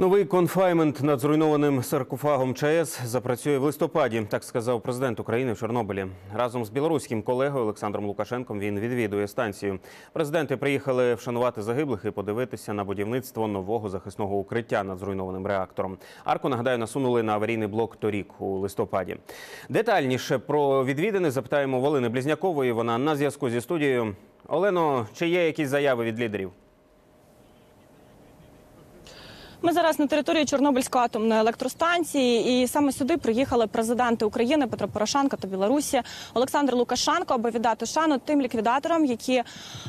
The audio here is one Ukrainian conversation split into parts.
Новий конфаймент над зруйнованим саркофагом ЧАЕС запрацює в листопаді. Так сказав президент України в Чорнобилі. Разом з білоруським колегою Олександром Лукашенком він відвідує станцію. Президенти приїхали вшанувати загиблих і подивитися на будівництво нового захисного укриття над зруйнованим реактором. Арку нагадаю насунули на аварійний блок торік у листопаді. Детальніше про відвідини запитаємо в Олени Близнякової. Вона на зв'язку зі студією. Олено, чи є якісь заяви від лідерів? Ми зараз на території Чорнобильської атомної електростанції, і саме сюди приїхали президенти України Петро Порошенко та Білорусі Олександр Лукашенко, аби віддати шану тим ліквідаторам, які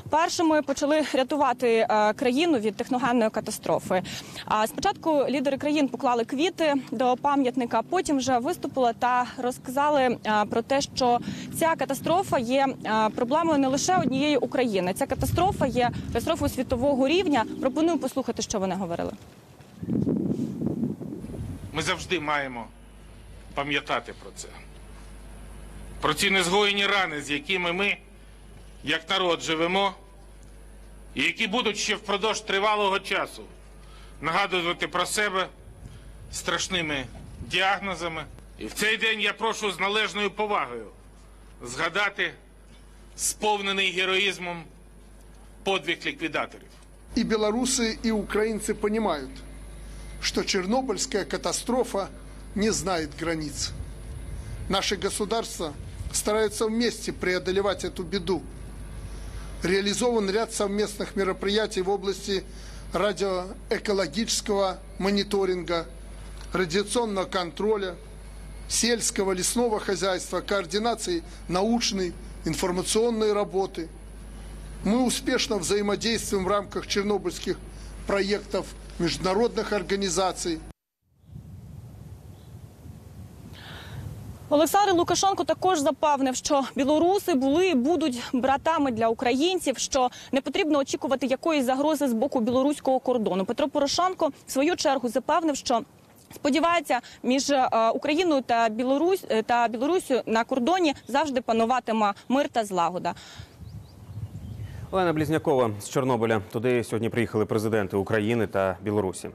першими почали рятувати е, країну від техногенної катастрофи. А спочатку лідери країн поклали квіти до пам'ятника, потім вже виступили та розказали е, про те, що ця катастрофа є е, проблемою не лише однієї України. Ця катастрофа є катастрофою світового рівня. Пропоную послухати, що вони говорили. Ми завжди маємо пам'ятати про це. Про ці незгоєні рани, з якими ми, як народ, живемо, і які будуть ще впродовж тривалого часу нагадувати про себе страшними діагнозами. І в цей день я прошу з належною повагою згадати сповнений героїзмом подвиг ліквідаторів. И белорусы, и украинцы понимают, что Чернобыльская катастрофа не знает границ. Наши государства стараются вместе преодолевать эту беду. Реализован ряд совместных мероприятий в области радиоэкологического мониторинга, радиационного контроля, сельского лесного хозяйства, координации научной, информационной работы – мы успешно взаимодействуем в рамках чернобыльских проектов международных организаций. Олександр Лукашенко також запевнив, що білоруси були і будуть братами для українців, що не потрібно очікувати якоїсь загрози з боку білоруського кордону. Петро Порошенко в свою чергу запевнив, що сподівається, між е, Україною та Білорусь е, та Білорусю на кордоні завжди пануватиме мир та злагода. Олена Близнякова з Чорнобиля. Туди сьогодні приїхали президенти України та Білорусі.